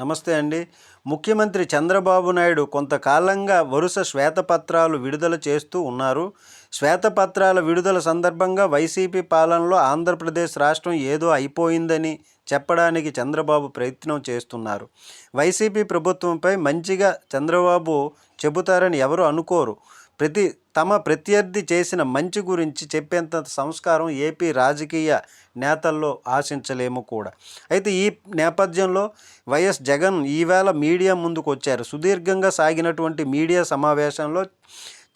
నమస్తే అండి. ముఖ్యమంత్రి చంద్రబాబు నాయుడు కొంతకాలంగా వరుస శ్వేతపత్రాలు విడుదల చేస్తూ ఉన్నారు. శ్వేతపత్రాల విడుదల సందర్భంగా వైసీపీ పాలనలో ఆంధ్రప్రదేశ్ రాష్ట్రం ఏదో అయిపోయిందని చెప్పడానికి చంద్రబాబు ప్రయత్నం చేస్తున్నారు. వైసీపీ ప్రభుత్వంపై మంచిగా చంద్రబాబు చెబుతారని ఎవరు అనుకోరు. ప్రతి తమ ప్రత్యర్థి చేసిన మంచి గురించి చెప్పేంత సంస్కారం ఏపీ రాజకీయ నేతల్లో ఆశించలేము కూడా. అయితే ఈ నేపథ్యంలో వైఎస్ జగన్ ఈవేళ మీడియా ముందుకు వచ్చారు సుదీర్ఘంగా సాగినటువంటి మీడియా సమావేశంలో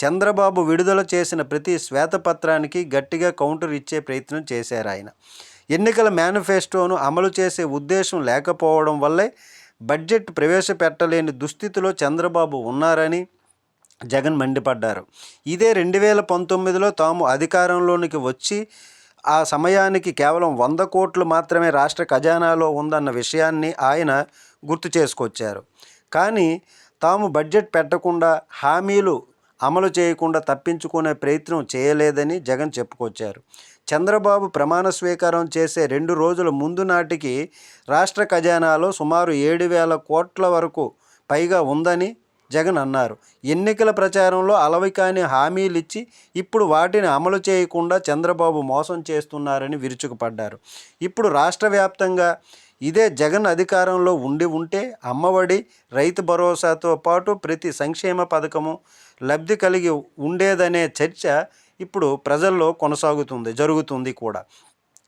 చంద్రబాబు విడుదల చేసిన ప్రతి శ్వేతపత్రానికి గట్టిగా కౌంటర్ ఇచ్చే ప్రయత్నం చేశారు ఆయన. ఎన్నికల మేనిఫెస్టోను అమలు చేసే ఉద్దేశం లేకపోవడం వల్లే బడ్జెట్ ప్రవేశపెట్టలేని దుస్థితిలో చంద్రబాబు ఉన్నారని జగన్ మండిపడ్డారు. ఇదే రెండు వేల పంతొమ్మిదిలో తాము అధికారంలోనికి వచ్చి ఆ సమయానికి కేవలం వంద కోట్లు మాత్రమే రాష్ట్ర ఖజానాలో ఉందన్న విషయాన్ని ఆయన గుర్తు చేసుకొచ్చారు. కానీ తాము బడ్జెట్ పెట్టకుండా హామీలు అమలు చేయకుండా తప్పించుకునే ప్రయత్నం చేయలేదని జగన్ చెప్పుకొచ్చారు. చంద్రబాబు ప్రమాణ స్వీకారం చేసే రెండు రోజుల ముందు నాటికి రాష్ట్ర ఖజానాలో సుమారు ఏడు వేల కోట్ల వరకు పైగా ఉందని జగన్ అన్నారు. ఎన్నికల ప్రచారంలో అలవికాని హామీలు ఇచ్చి ఇప్పుడు వాటిని అమలు చేయకుండా చంద్రబాబు మోసం చేస్తున్నారని విరుచుకుపడ్డారు. ఇప్పుడు రాష్ట్ర వ్యాప్తంగా ఇదే జగన్ అధికారంలో ఉండి ఉంటే అమ్మఒడి రైతు భరోసాతో పాటు ప్రతి సంక్షేమ పథకము లబ్ధి కలిగి ఉండేదనే చర్చ ఇప్పుడు ప్రజల్లో కొనసాగుతుంది జరుగుతుంది కూడా.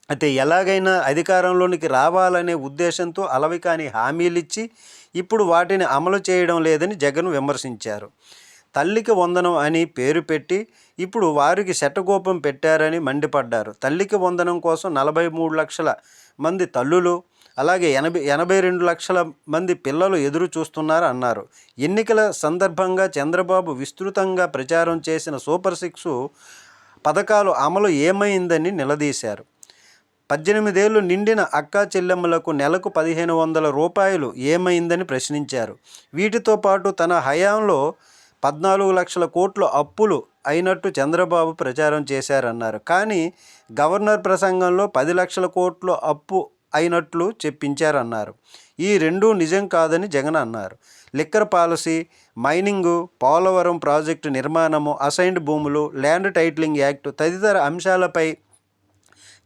అయితే ఎలాగైనా అధికారంలోనికి రావాలనే ఉద్దేశంతో అలవికాని హామీలిచ్చి ఇప్పుడు వాటిని అమలు చేయడం లేదని జగన్ విమర్శించారు. తల్లికి వందనం అని పేరు పెట్టి ఇప్పుడు వారికి శటగోపం పెట్టారని మండిపడ్డారు. తల్లికి వందనం కోసం నలభై మూడు లక్షల మంది తల్లులు అలాగే ఎనభై ఎనభై రెండు లక్షల మంది పిల్లలు ఎదురు చూస్తున్నారు అన్నారు. ఎన్నికల సందర్భంగా చంద్రబాబు విస్తృతంగా ప్రచారం చేసిన సూపర్ సిక్స్ పథకాలు అమలు ఏమైందని నిలదీశారు. పద్దెనిమిదేళ్ళు నిండిన అక్కా చెల్లెమ్మలకు నెలకు పదిహేను వందల రూపాయలు ఏమైందని ప్రశ్నించారు. వీటితో పాటు తన హయాంలో పద్నాలుగు లక్షల కోట్లు అప్పులు అయినట్టు చంద్రబాబు ప్రచారం చేశారన్నారు. కానీ గవర్నర్ ప్రసంగంలో పది లక్షల కోట్లు అప్పు అయినట్లు చెప్పించారన్నారు. ఈ రెండూ నిజం కాదని జగన్ అన్నారు. Liquor policy mining Polavaram project నిర్మాణము అసైన్డ్ భూములు ల్యాండ్ టైటిలింగ్ యాక్ట్ తదితర అంశాలపై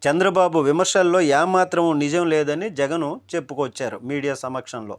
చంద్రబాబు విమర్శల్లో ఏమాత్రం నిజం లేదని జగను చెప్పుకొచ్చారు మీడియా సమక్షంలో.